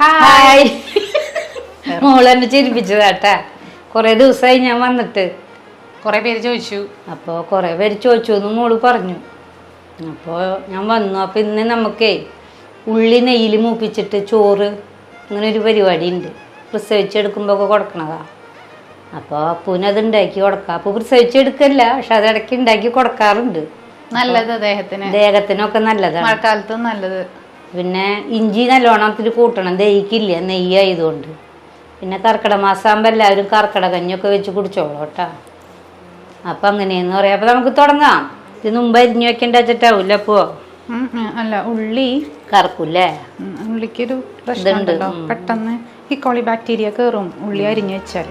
Hi മോളെന്നെ ചിരിപ്പിച്ചതാട്ടാ. കൊറേ ദിവസമായി ഞാൻ വന്നിട്ട്. കുറെ പേര് ചോദിച്ചു. അപ്പോ കുറേ പേര് ചോദിച്ചു എന്ന് മോൾ പറഞ്ഞു. അപ്പോ ഞാൻ വന്നു. അപ്പോൾ ഇന്ന് നമുക്കേ ഉള്ളി നെയ്യിൽ മൂപ്പിച്ചിട്ട് ചോറ് അങ്ങനെ ഒരു പരിപാടി ഉണ്ട് പ്രസവിച്ചെടുക്കുമ്പോൾ ഒക്കെ കൊടുക്കണതാ. അപ്പോൾ അപ്പൂനത് ഉണ്ടാക്കി കൊടുക്കാം. അപ്പോൾ പ്രസവിച്ചെടുക്കല്ല പക്ഷെ അത് ഇടയ്ക്ക് ഉണ്ടാക്കി കൊടുക്കാറുണ്ട്. നല്ലത് ദേഹത്തിന്. ദേഹത്തിനൊക്കെ നല്ലതാണ്. മഴക്കാലത്തും നല്ലത്. പിന്നെ ഇഞ്ചി നല്ലോണം ഇത്തിരി കൂട്ടണം. ദഹിക്കില്ല നെയ്യ് ആയതുകൊണ്ട്. പിന്നെ കർക്കിടക മാസമാകുമ്പോൾ എല്ലാവരും കർക്കിടക കഞ്ഞിയൊക്കെ വെച്ച് കുടിച്ചോളൂ കേട്ടോ. അപ്പം അങ്ങനെയെന്ന് പറയാം. അപ്പം നമുക്ക് തുടങ്ങാം. ഇത് മുമ്പ് അരിഞ്ഞു വെക്കേണ്ട വെച്ചിട്ടാവൂല അപ്പോൾ അല്ല ഉള്ളി. കറക്കൂല്ലേ? ഉള്ളിക്കൊരു പ്രശ്നമുണ്ടല്ലോ. പെട്ടെന്ന് ഈ കോളി ബാക്ടീരിയ കയറും ഉള്ളി അരിഞ്ഞു വെച്ചാൽ.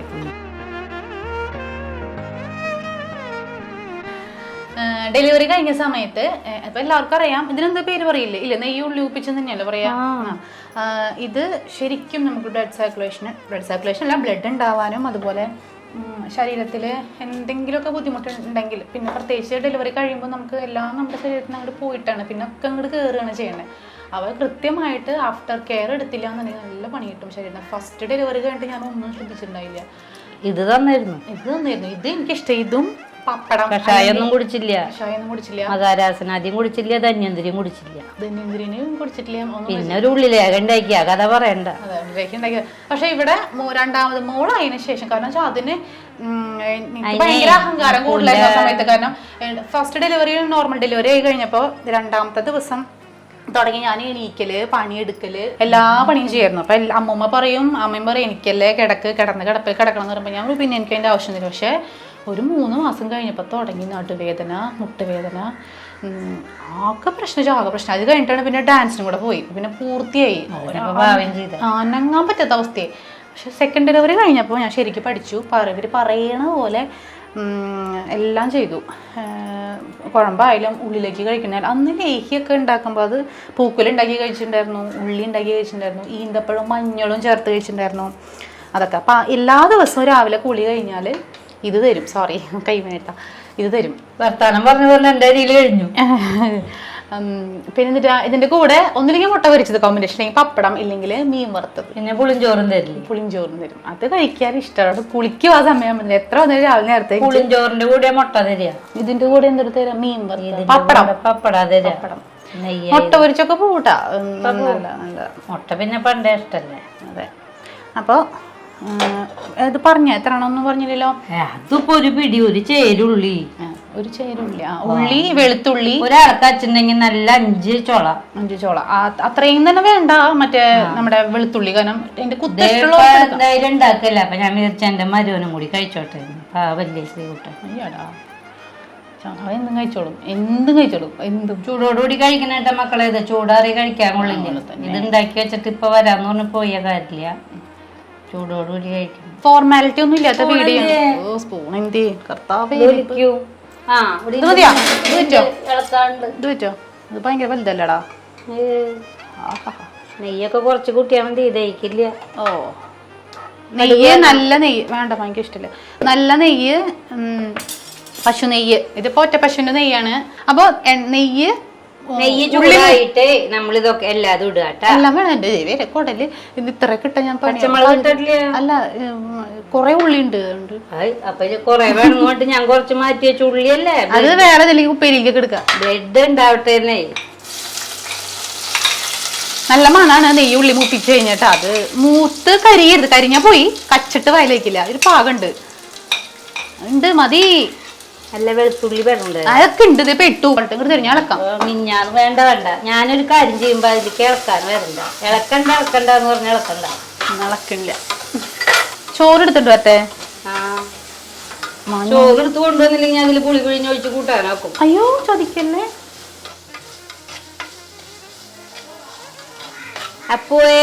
ഡെലിവറി കഴിഞ്ഞ സമയത്ത് അപ്പൊ എല്ലാവർക്കും അറിയാം. ഇതിനെന്താ പേര് പറയില്ലേ? ഇല്ല നെയ്യ് ഉള്ളി ഊപ്പിച്ചെന്ന് തന്നെയല്ലേ പറയാ? ഇത് ശരിക്കും നമുക്ക് ബ്ലഡ് സർക്കുലേഷന് ബ്ലഡ് സർക്കുലേഷൻ അല്ല ബ്ലഡ് ഉണ്ടാവാനും അതുപോലെ ശരീരത്തിൽ എന്തെങ്കിലുമൊക്കെ ബുദ്ധിമുട്ടുണ്ടെങ്കിൽ പിന്നെ പ്രത്യേകിച്ച് ഡെലിവറി കഴിയുമ്പോൾ നമുക്ക് എല്ലാം നമ്മുടെ ശരീരത്തിന് അങ്ങോട്ട് പോയിട്ടാണ്. പിന്നെ ഒക്കെ അങ്ങോട്ട് കയറുകയാണ് ചെയ്യുന്നത് അവ കൃത്യമായിട്ട് ആഫ്റ്റർ കെയർ എടുത്തില്ല എന്നുണ്ടെങ്കിൽ നല്ല പണി കിട്ടും ശരീരം ഫസ്റ്റ് ഡെലിവറി കഴിഞ്ഞിട്ട് ഞാൻ ഒന്നും ശ്രദ്ധിച്ചിട്ടുണ്ടായില്ല. ഇത് തന്നെ ഇത് തന്നായിരുന്നു. ഇത് എനിക്കിഷ്ടം. ഇതും പപ്പടം കഷായൊന്നും കുടിച്ചില്ല. കഷായൊന്നും കുടിച്ചില്ല. മകാരാസനാദ്യം കുടിച്ചില്ല ധന്യന്തിരിയും കുടിച്ചില്ല. ധന്യന്തിരിനെയും കുടിച്ചിട്ടില്ല ഒന്നും പിന്നെ ഒരു ഉള്ളിലേക്ക് ഉണ്ടാക്കിയ കഥ പറയണ്ട. ഉണ്ടാക്കിയത് പക്ഷെ ഇവിടെ മോ- രണ്ടാമത് മോളായതിനു ശേഷം കാരണം വെച്ചാൽ അതിന് ഉം, എനിക്ക് ഭയങ്കര അഹങ്കാരം കൂടുതലായിരുന്നു ആ സമയത്ത്. കാരണം ഫസ്റ്റ് ഡെലിവറി നോർമൽ ഡെലിവറി ആയി കഴിഞ്ഞപ്പോൾ രണ്ടാമത്തെ ദിവസം തുടങ്ങി ഞാൻ എണീക്കൽ പണിയെടുക്കൽ എല്ലാ പണിയും ചെയ്യായിരുന്നു. അപ്പൊ എല്ലാ- അമ്മൂമ്മ പറയും അമ്മയും പറയും എനിക്കല്ലേ കിടക്ക് കിടന്ന് കിടപ്പിൽ കിടക്കണം എന്ന് പറയുമ്പോൾ ഞാൻ പറയും, പിന്നെ എനിക്ക് അതിന്റെ ആവശ്യമൊന്നുമില്ല പക്ഷെ ഒരു മൂന്ന് മാസം കഴിഞ്ഞപ്പോൾ തുടങ്ങി നടുവേദന മുട്ടുവേദന. ആകെ പ്രശ്നം ആകെ പ്രശ്നം. അത് കഴിഞ്ഞിട്ടാണ് പിന്നെ ഡാൻസിനും കൂടെ പോയി. പിന്നെ പൂർത്തിയായി. അനങ്ങാൻ പറ്റാത്ത അവസ്ഥയെ പക്ഷെ സെക്കൻഡ് ഡെലിവറി കഴിഞ്ഞപ്പോൾ ഞാൻ ശരിക്കും പഠിച്ചു. ഇവർ പറയണ പോലെ എല്ലാം ചെയ്തു. കുഴമ്പായാലും ഉള്ളിലേക്ക് കഴിക്കണ അന്ന് ലേഹിയൊക്കെ ഉണ്ടാക്കുമ്പോൾ അത് പൂക്കുലുണ്ടാക്കി കഴിച്ചിട്ടുണ്ടായിരുന്നു ഉള്ളി ഉണ്ടാക്കി കഴിച്ചിട്ടുണ്ടായിരുന്നു ഈന്തപ്പഴവും മഞ്ഞളും ചേർത്ത് കഴിച്ചിട്ടുണ്ടായിരുന്നു. അതൊക്കെ. അപ്പം എല്ലാ ദിവസവും രാവിലെ കുളി കഴിഞ്ഞാൽ ഇത് തരും. സോറി കൈമേത്ത ഇത് തരും. വർത്താനം പറഞ്ഞ പോലെ എന്റെ അരിയിൽ കഴിഞ്ഞു പിന്നെ എന്നിട്ട് ഇതിന്റെ കൂടെ ഒന്നില്ലെങ്കിൽ മുട്ട പൊരിച്ചത് കോമ്പിനേഷൻ അല്ലെങ്കിൽ പപ്പടം ഇല്ലെങ്കിൽ മീൻ വറുത്തത്. പിന്നെ പുളിഞ്ചോറും തരില്ലേ? പുളിഞ്ചോറും തരും. അത് കഴിക്കാൻ ഇഷ്ടമാണ്. കുളിക്കുക ആ സമയം എത്ര വന്നാലും രാവിലെ നേരത്തെ പുളിഞ്ചോറിന്റെ കൂടെ മുട്ട തരിക. ഇതിന്റെ കൂടെ എന്തൊരു തരാം? മീൻ വറുത്തത്. പപ്പടം. പപ്പടം തരാം. പപ്പട. മുട്ട പൊരിച്ചൊക്കെ പൂട്ടാ മുട്ട പിന്നെ പണ്ടേ ഇഷ്ടല്ലേ? അതെ. അപ്പോൾ ഇത് പറഞ്ഞ എത്രയാണോന്നും പറഞ്ഞില്ലല്ലോ? അതിപ്പോ ഒരു പിടി ഒരു ചേരുള്ളി. ഒരു ചേരുള്ളി. ആ ഉള്ളി വെളുത്തുള്ളി. ഒരാൾക്ക് അച്ഛണ്ടെങ്കിൽ നല്ല അഞ്ച് ചോള. അഞ്ച് ചോള. അത്രയും തന്നെ വേണ്ട മറ്റേ നമ്മുടെ വെളുത്തുള്ളി കാരണം എന്റെ ഉണ്ടാക്കല്ല? അപ്പൊ ഞാൻ വിചാരിച്ച എന്റെ മരുവനും കൂടി കഴിച്ചോട്ടെ. വലിയ ശ്രീകുട്ടൻ അയ്യടാ. എന്തും കഴിച്ചോളും. എന്തും കഴിച്ചോളും. എന്തും. ചൂടോടുകൂടി കഴിക്കണേട്ട മക്കളെ ഇത് ചൂടാറി കഴിക്കാൻ കൊള്ളില്ല? ഇത് ഉണ്ടാക്കി വെച്ചിട്ട് ഇപ്പൊ വരാന്ന് പറഞ്ഞ് പോയ കാര്യമില്ല. ചൂടോടുകൂടി ഫോർമാലിറ്റി ഒന്നും ഇല്ലാത്ത വീഡിയോ ഓ സ്പൂൺ എന്തി? കർത്താവേ ഒലിക്കൂ. ആ ഇവിടെ ഇത് മതിയോ ഇത് പറ്റോ ഇളക്കാണ്ട്. ഇത് പറ്റോ ഇത് ഭയങ്കര വലുതല്ലടാ. ഏ, നെയ്യൊക്കെ കുറച്ച് കൂട്ടിയാൽ മതി ദഹിക്കില്ല. ഓ. നെയ്യ് നല്ല നെയ്യ് വേണ്ട ഭയങ്കര ഇഷ്ടല്ല. നല്ല നെയ്യ് ഉം, പശു നെയ്യ്. ഇതിപ്പോ ഒറ്റ പശുവിന്റെ നെയ്യാണ്. അപ്പൊ എ- നെയ്യ് നെയ്യ് ചൂടായിട്ട് നമ്മൾ ഇതൊക്കെ എല്ലാതും ഇടുക എല്ലാം വേണം എന്റെ ദൈവേ റെക്കോർഡല്ലേ ഇത് ഇത്ര കിട്ടാൻ ഞാൻ പച്ചമുളക് അല്ല കൊറേ ഉള്ളി ഉണ്ട് അപ്പൊ കൊറേ വേണമെന്നുകൊണ്ട് ഞാൻ കുറച്ച് മാറ്റി വെച്ച ഉള്ളിയല്ലേ? അത് വേറെ ഇതിലേക്ക് ഉപ്പേരിക്കൊക്കെ എടുക്കാം. ബ്രെഡ് ഉണ്ടാവട്ടെ എന്നേ നല്ല മണാണ് നെയ്യ് ഉള്ളി മൂപ്പിച്ച് കഴിഞ്ഞിട്ട് അത് മൂത്ത് കരിയരുത്. കരിഞ്ഞാ പോയി. കച്ചിട്ട് വയലേക്കില്ല. ഒരു പാകമുണ്ട് ഉണ്ട് മതി. നല്ല വെളുത്തുള്ളി വരണ്ട് അതൊക്കെ ഉണ്ട് ഇത് പെട്ടു ഇങ്ങോട്ട് തിരിഞ്ഞാൽ ഇളക്കാം. മിഞ്ഞാന്ന് വേണ്ട വേണ്ട. ഞാനൊരു കാര്യം ചെയ്യുമ്പോ അതിലേക്ക് ഇളക്കാൻ വരണ്ട. ഇളക്കണ്ട ഇളക്കണ്ട എന്ന് പറഞ്ഞ ഇളക്കണ്ട. ഇളക്കില്ല. ചോറ് എടുത്തിട്ട് വരട്ടെ? ആ. ചോറ് എടുത്ത് കൊണ്ടുവന്നില്ലെങ്കിൽ അതിൽ പുളി പിഴിഞ്ഞൊഴിച്ച് കൂട്ടാനാക്കും. അയ്യോ ചോദിക്കല്ലേ അപ്പോഴേ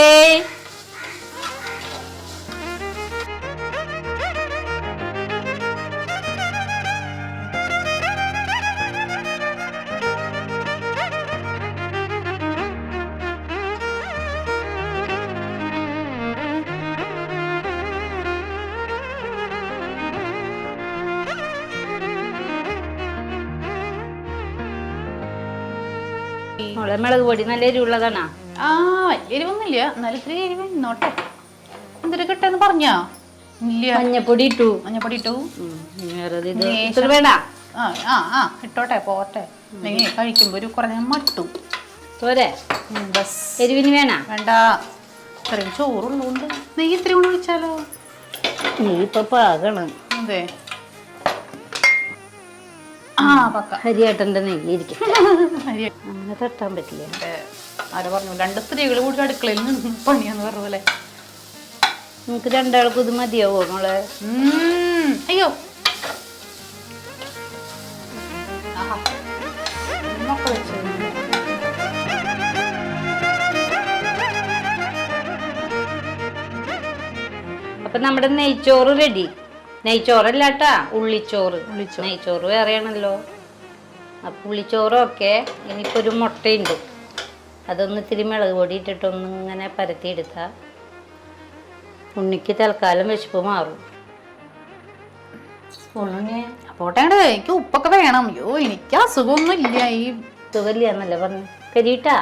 മോളെ മുളക് പൊടി നല്ല എരിവുള്ളതാണോ? ആ വലിയ എരിവൊന്നുമില്ല. എന്നാലും ഇത്തിരി എരിവ് ഇന്നോട്ടെ എന്തൊരു കിട്ടെന്ന് പറഞ്ഞോ? ഇല്ല. മഞ്ഞപ്പൊടി ഇട്ടു. മഞ്ഞപ്പൊടി ഇട്ടു. ഇത്. വേണ്ട. ആ ആ ആ ഇട്ടോട്ടെ പോട്ടെ. അല്ലെങ്കിൽ കഴിക്കുമ്പോൾ ഒരു കുറഞ്ഞ മട്ടും. പോരെ. ബസ്. എരിവിന് വേണ? വേണ്ട. ഇത്രയും ചോറുള്ളതുകൊണ്ട് നെയ്യ് ഇത്രയും കൊണ്ട് ഒഴിച്ചാലോ നീ ഇപ്പൊ പാകണം. അതെ. ഹരിയേട്ടന്റെ നെയ്യ് ഇരിക്കും അരി അങ്ങനെ തട്ടാൻ പറ്റില്ല. ആരോ പറഞ്ഞു? രണ്ട് സ്ത്രീകൾ കൂടി അടുക്കളയിൽ നിന്ന് പണിയാന്ന് പറഞ്ഞ പോലെ. നമുക്ക് രണ്ടാൾക്കും ഇത് മതിയാവോ മോളെ? അയ്യോ. അപ്പൊ നമ്മുടെ നെയ്ച്ചോറ് റെഡി നെയ്ച്ചോറല്ലാട്ടാ? ഉള്ളിച്ചോറ്. നെയ്ച്ചോറ് വേറെയാണല്ലോ. അപ്പൊ ഉള്ളിച്ചോറൊക്കെ ഇനിയിപ്പോ ഒരു മുട്ടയുണ്ട്. അതൊന്ന് ഇത്തിരി മുളക് പൊടി ഇട്ടിട്ടൊന്ന് ഇങ്ങനെ പരത്തിയെടുത്താ ഉണ്ണിക്ക് തൽക്കാലം വിശപ്പ് മാറും. പോട്ടെ. എനിക്ക് ഉപ്പൊക്കെ വേണം. അയ്യോ എനിക്ക് അസുഖമൊന്നും ഇല്ല ഈ സുഖമില്ല എന്നല്ലേ പറഞ്ഞു. കരിയിട്ടാ?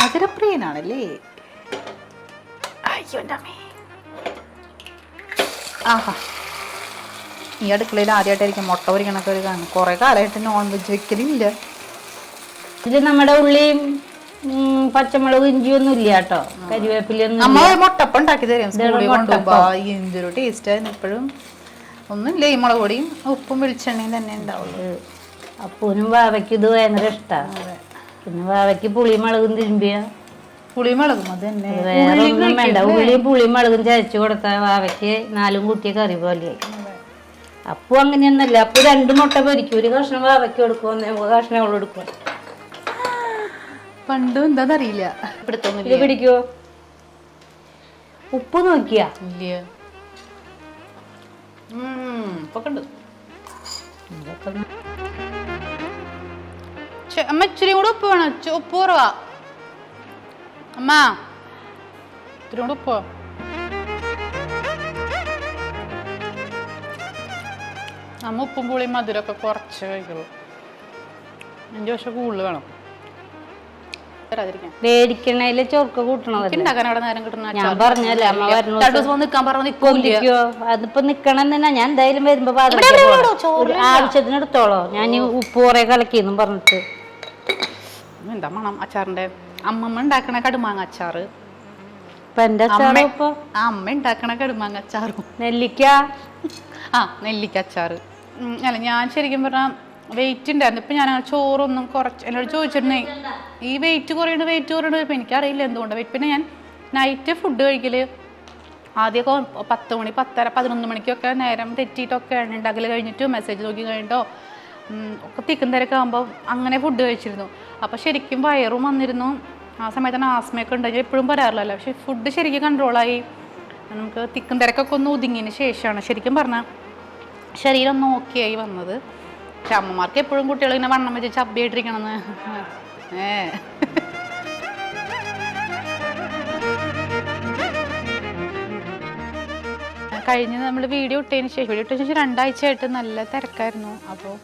മധുരപ്രിയനാണല്ലേ? അയ്യോ ആഹാ. ഈ അടുക്കളയിൽ ആദ്യമായിട്ടായിരിക്കും മുട്ട പൊരിക്കണൊക്കെ ഒരു കാണും. കുറെ കാലമായിട്ട് നോൺ വെജ് വെക്കലില്ല. ഇതിൽ നമ്മുടെ ഉള്ളിയും പച്ചമുളക് ഇഞ്ചിയൊന്നും ഇല്ല കേട്ടോ. കരിവേപ്പിലൊന്നും അമ്മ മുട്ടപ്പം ഉണ്ടാക്കി തരും. സ്കൂളിൽ എന്തൊരു ടേസ്റ്റ് ആയിരുന്നു ഇപ്പോഴും. ഒന്നുമില്ല ഈ മുളക് പൊടിയും ഉപ്പും വെളിച്ചെണ്ണയും തന്നെ ഉണ്ടാവുള്ളൂ. അപ്പൂനും വാവയ്ക്ക് ഇത് ഭയങ്കര ഇഷ്ടമാണ് പിന്നെ വാവയ്ക്ക് പുളിയും മുളകും തിരുമ്പിയ. പുളിയും മുളകും അത് തന്നെ വേറെ ഒന്നും വേണ്ട. ഉള്ളിയും പുളിയും മുളകും ചതച്ച് കൊടുത്താൽ വാവയ്ക്ക് നാലും കുട്ടിയെ കറി പോലെയായി. അപ്പു അങ്ങനെയൊന്നല്ല. അപ്പൊ രണ്ട് മുട്ട പൊരിക്കും. ഒരു കഷ്ണം വാവയ്ക്ക് കൊടുക്കും. കഷ്ണം അവൾ കൊടുക്കും. പണ്ടും എന്താന്നറിയില്ല. ഇത് പിടിക്കുവോ ഉപ്പ് നോക്കിയാ? ഇല്ല? അമ്മ ഇച്ചിരി കൂടെ ഉപ്പ് വേണം. ഉപ്പ് കുറവാ. അമ്മ ഇത്തിരി കൂടെ ഉപ്പ് അമ്മ ഉപ്പും പുളിയും മധുരമൊക്കെ കുറച്ച് കഴിക്കുള്ളൂ അഞ്ച് പക്ഷെ കൂടുതൽ വേണം. മേടിക്കണേൽ ചൊറുക്ക ഞാൻ പറഞ്ഞല്ലേ അമ്മ അതിപ്പോ നിക്കണം തന്നെ ഞാൻ എന്തായാലും വരുമ്പോ ആവശ്യത്തിന് എടുത്തോളോ. ഞാൻ ഉപ്പ് കുറെ കലക്കിന്നും പറഞ്ഞിട്ട്. എന്താ മണം അച്ചാറിന്റെ അമ്മമ്മ ഉണ്ടാക്കണ കടുമാങ്ങ അച്ചാറ്. അമ്മ- ഉണ്ടാക്കണ കടുമാങ്ങ അച്ചാറും. നെല്ലിക്ക? ആ നെല്ലിക്ക അച്ചാറ്. അല്ല ഞാൻ ശരിക്കും പറഞ്ഞാൽ വെയിറ്റ് ഉണ്ടായിരുന്നു ഇപ്പം ഞാൻ ചോറൊന്നും കുറച്ച് എന്നോട് ചോദിച്ചിട്ടുണ്ടേ ഈ വെയിറ്റ് കുറയണ വെയിറ്റ് കുറയുന്നു ഇപ്പം എനിക്കറിയില്ല എന്തുകൊണ്ട്. വെയിറ്റ് പിന്നെ ഞാൻ നൈറ്റ് ഫുഡ് കഴിക്കൽ ആദ്യമൊക്കെ പത്ത് മണി പത്തര പതിനൊന്ന് മണിക്കൊക്കെ നേരം തെറ്റിയിട്ടൊക്കെ ഉണ്ടാക്കൽ കഴിഞ്ഞിട്ട് മെസ്സേജ് നോക്കി കഴിഞ്ഞിട്ടോ ഒക്കെ തിക്കും തിരക്ക് ആകുമ്പോൾ അങ്ങനെ ഫുഡ് കഴിച്ചിരുന്നു. അപ്പോൾ ശരിക്കും വയറും വന്നിരുന്നു. ആ സമയത്താണ് ആസ്മയൊക്കെ ഉണ്ടായി എപ്പോഴും പറയാറില്ലല്ലോ. പക്ഷേ ഫുഡ് ശരിക്കും കൺട്രോളായി നമുക്ക് തിക്കും തിരക്കൊക്കെ ഒന്ന് ഒതുങ്ങിയതിന് ശേഷമാണ് ശരിക്കും പറഞ്ഞാൽ ശരീരം നോക്കിയായി വന്നത്. പക്ഷെ അമ്മമാർക്ക് എപ്പോഴും കുട്ടികൾ ഇങ്ങനെ വണ്ണം വെച്ച് ചബ്ബിയായിട്ടിരിക്കണമെന്ന്. ഏ. കഴിഞ്ഞ് നമ്മൾ വീഡിയോ ഇട്ടതിന് ശേഷം വീഡിയോ ഇട്ടതിന് ശേഷം രണ്ടാഴ്ചയായിട്ട് നല്ല തിരക്കായിരുന്നു. അപ്പോൾ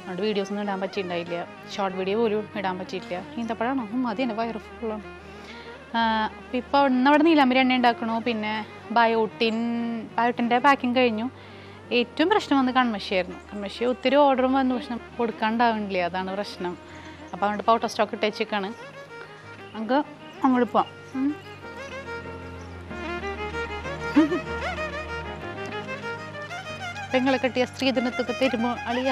അതുകൊണ്ട് വീഡിയോസ് ഒന്നും ഇടാൻ പറ്റിയിട്ടുണ്ടായില്ല. ഷോർട്ട് വീഡിയോ പോലും ഇടാൻ പറ്റിയിട്ടില്ല. ഈന്തപ്പഴമാണോ ഉം, മതി എന്റെ വയറ് ഫുള്ളാണ് അപ്പോൾ ഇപ്പോൾ ഇന്നവിടെ നീലാമ്പരി എണ്ണ ഉണ്ടാക്കണു. പിന്നെ ബയോട്ടിൻ ബയോട്ടിന്റെ പാക്കിങ് കഴിഞ്ഞു. ഏറ്റവും പ്രശ്നം വന്ന് കൺമഷിയായിരുന്നു കൺമഷി ഒത്തിരി ഓർഡറും വന്നു പ്രശ്നം കൊടുക്കാണ്ടാവണില്ലേ അതാണ് പ്രശ്നം. അപ്പോൾ അതുകൊണ്ട് ഇപ്പോൾ ഔട്ട് സ്റ്റോക്ക് ഇട്ടേച്ചേക്കാണ്. നമുക്ക് അങ്ങോട്ട് പോവാം. പെങ്ങളെ കെട്ടിയ സ്ത്രീധനത്തൊക്കെ തരുമോ അളിയ?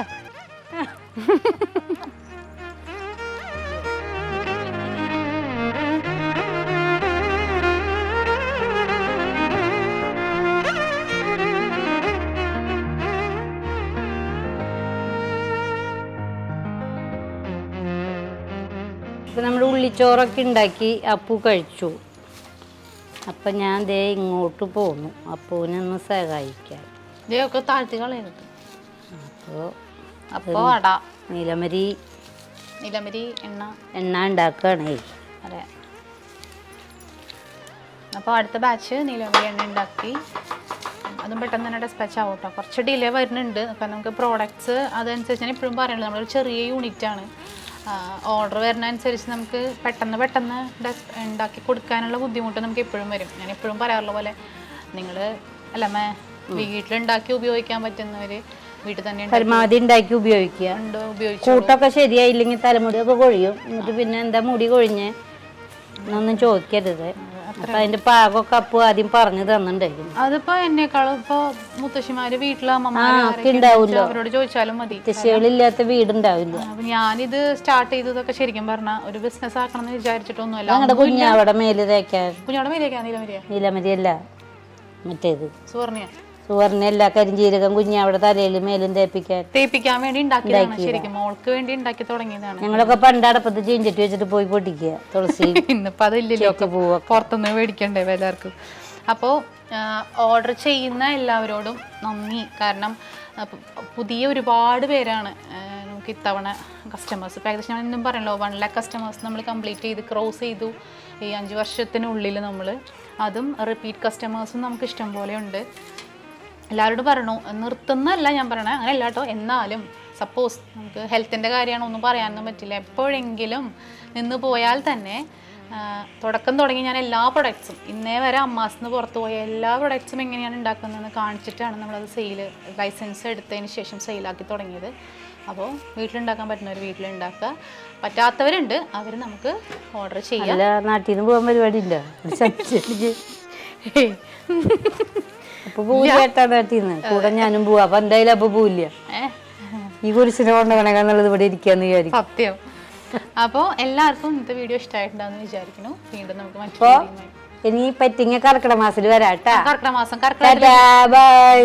ഇപ്പൊ നമ്മൾ ഉള്ളിച്ചോറൊക്കെ ഉണ്ടാക്കി അപ്പു കഴിച്ചു. അപ്പം ഞാൻ ദേ ഇങ്ങോട്ട് പോന്നു. അപ്പൂനൊന്ന് സഹായിക്കാൻ. ഇതൊക്കെ താഴ്ത്തി കളയുന്നത് അപ്പോൾ അപ്പോൾ അട നിലമരി. നിലമരി എണ്ണ. എണ്ണ ഉണ്ടാക്കുകയാണേ. അതെ. അപ്പോൾ അടുത്ത ബാച്ച് നിലമരി എണ്ണ ഉണ്ടാക്കി. അതും പെട്ടെന്ന് തന്നെ ഡിസ്പാച്ച് ആവും കേട്ടോ കുറച്ച് ഡിലേ വരുന്നുണ്ട്. കാരണം നമുക്ക് പ്രോഡക്ട്സ് അതനുസരിച്ച് ഞാൻ ഇപ്പോഴും പറയുന്നത് നമ്മളൊരു ചെറിയ യൂണിറ്റ് ആണ്. ഓർഡർ വരുന്നതനുസരിച്ച് നമുക്ക് പെട്ടെന്ന് പെട്ടെന്ന് ഉണ്ടാക്കി കൊടുക്കാനുള്ള ബുദ്ധിമുട്ട് നമുക്ക് എപ്പോഴും വരും. ഞാൻ എപ്പോഴും പറയാറുള്ള പോലെ നിങ്ങൾ അല്ല മേ വീട്ടിലുണ്ടാക്കി ഉപയോഗിക്കാൻ പറ്റുന്നവര് വീട്ടിൽ തന്നെ പരമാവധി ഉണ്ടാക്കി ഉപയോഗിക്കുക. കൂട്ടൊക്കെ ശരിയായില്ലെങ്കിൽ തലമുടിയൊക്കെ കൊഴിയും. എന്നിട്ട് പിന്നെ എന്താ മുടി കൊഴിഞ്ഞ് എന്നൊന്നും ചോദിക്കരുത്. അപ്പൊ അതിന്റെ പാകമൊക്കെ അപ്പു ആദ്യം പറഞ്ഞു തന്നിട്ടുണ്ടായിരുന്നു അതിപ്പോ എന്നെക്കാളും ഇപ്പൊ മുത്തശ്ശിമാര് വീട്ടിലെ അവരോട് ചോദിച്ചാലും മതി. മുത്തശ്ശികളില്ലാത്ത വീടുണ്ടാവില്ല. ഞാനിത് സ്റ്റാർട്ട് ചെയ്തതൊക്കെ ശരിക്കും പറഞ്ഞ ഒരു ബിസിനസ് ആക്കണം എന്ന് വിചാരിച്ചിട്ടൊന്നുമല്ല ഞങ്ങളുടെ കുഞ്ഞവിടെ മേൽ തേക്കാൻ? കുഞ്ഞാവടെ മേലേക്കാ നീലമരിയ? നീലമരിയല്ല. മറ്റേത്. സുവർണിയ സുവർണല്ല കരിഞ്ജീരകം കുഞ്ഞവിടെ തലയിൽ മേലും തേപ്പിക്കാൻ തേപ്പിക്കാൻ വേണ്ടി ഉണ്ടാക്കിയതാണ്. ശരിക്കും മോൾക്ക് വേണ്ടി ഉണ്ടാക്കി തുടങ്ങിയതാണ്. ഞങ്ങളൊക്കെ പണ്ട് അടപ്പത്ത് ചീഞ്ചട്ടി വെച്ചിട്ട് പോയി പൊട്ടിക്കുക തുളസി. ഇന്നിപ്പോ അതില്ലല്ലോ. ഒക്കെ പുറത്തുനിന്ന് മേടിക്കണ്ടേ എല്ലാവർക്കും? അപ്പോൾ ഓർഡർ ചെയ്യുന്ന എല്ലാവരോടും നന്ദി. കാരണം പുതിയ ഒരുപാട് പേരാണ് നമുക്ക് ഇത്തവണ കസ്റ്റമേഴ്സ് ഇപ്പം ഏകദേശം ഞാൻ ഇന്നും പറയണല്ലോ വൺ ലാക്ക് കസ്റ്റമേഴ്സ് നമ്മൾ കംപ്ലീറ്റ് ചെയ്ത് ക്രോസ് ചെയ്തു ഈ അഞ്ച് വർഷത്തിനുള്ളിൽ നമ്മൾ അതും റിപ്പീറ്റ് കസ്റ്റമേഴ്സും നമുക്ക് ഇഷ്ടം പോലെ ഉണ്ട്. എല്ലാവരോടും പറഞ്ഞു നിർത്തുന്നല്ല ഞാൻ പറയണേ. അങ്ങനെ അല്ല കേട്ടോ. എന്നാലും സപ്പോസ് നമുക്ക് ഹെൽത്തിന്റെ കാര്യമാണ് ഒന്നും പറയാനൊന്നും പറ്റില്ല. എപ്പോഴെങ്കിലും നിന്ന് പോയാൽ തന്നെ തുടക്കം തുടങ്ങി ഞാൻ എല്ലാ പ്രൊഡക്ട്സും ഇന്നേ വരെ അമ്മാസിന്ന് പുറത്ത് പോയ എല്ലാ പ്രൊഡക്ട്സും എങ്ങനെയാണ് ഉണ്ടാക്കുന്നതെന്ന് കാണിച്ചിട്ടാണ് നമ്മളത് സെയിൽ ലൈസൻസ് എടുത്തതിന് ശേഷം സെയിലാക്കി തുടങ്ങിയത്. അപ്പോൾ വീട്ടിലുണ്ടാക്കാൻ പറ്റുന്നവർ വീട്ടിലുണ്ടാക്കുക. പറ്റാത്തവരുണ്ട് അവർ നമുക്ക് ഓർഡർ ചെയ്യാം. നാട്ടിൽ നിന്ന് പോകാൻ പരിപാടി ഇല്ല അപ്പൊ പോവില്ല നാട്ടിൽ നിന്ന് കൂടെ ഞാനും പോവാ. അപ്പൊ എന്തായാലും അപ്പൊ പോവില്ല. ഈ കുരിശിനെ കൊണ്ടുപോകണമെന്നുള്ളത് ഇവിടെ ഇരിക്കാന്ന് വിചാരിക്കും. സത്യം. അപ്പോൾ എല്ലാവർക്കും ഇന്നത്തെ വീഡിയോ ഇഷ്ടമായിട്ടുണ്ടാവുന്ന വിചാരിക്കുന്നു. വീണ്ടും നമുക്ക് അപ്പൊ മറ്റൊരു ഇനി പറ്റിങ്ങ കർക്കിടക മാസത്തിൽ വരാട്ടാ കർക്കിടക മാസം. കർക്കിടക ബൈ.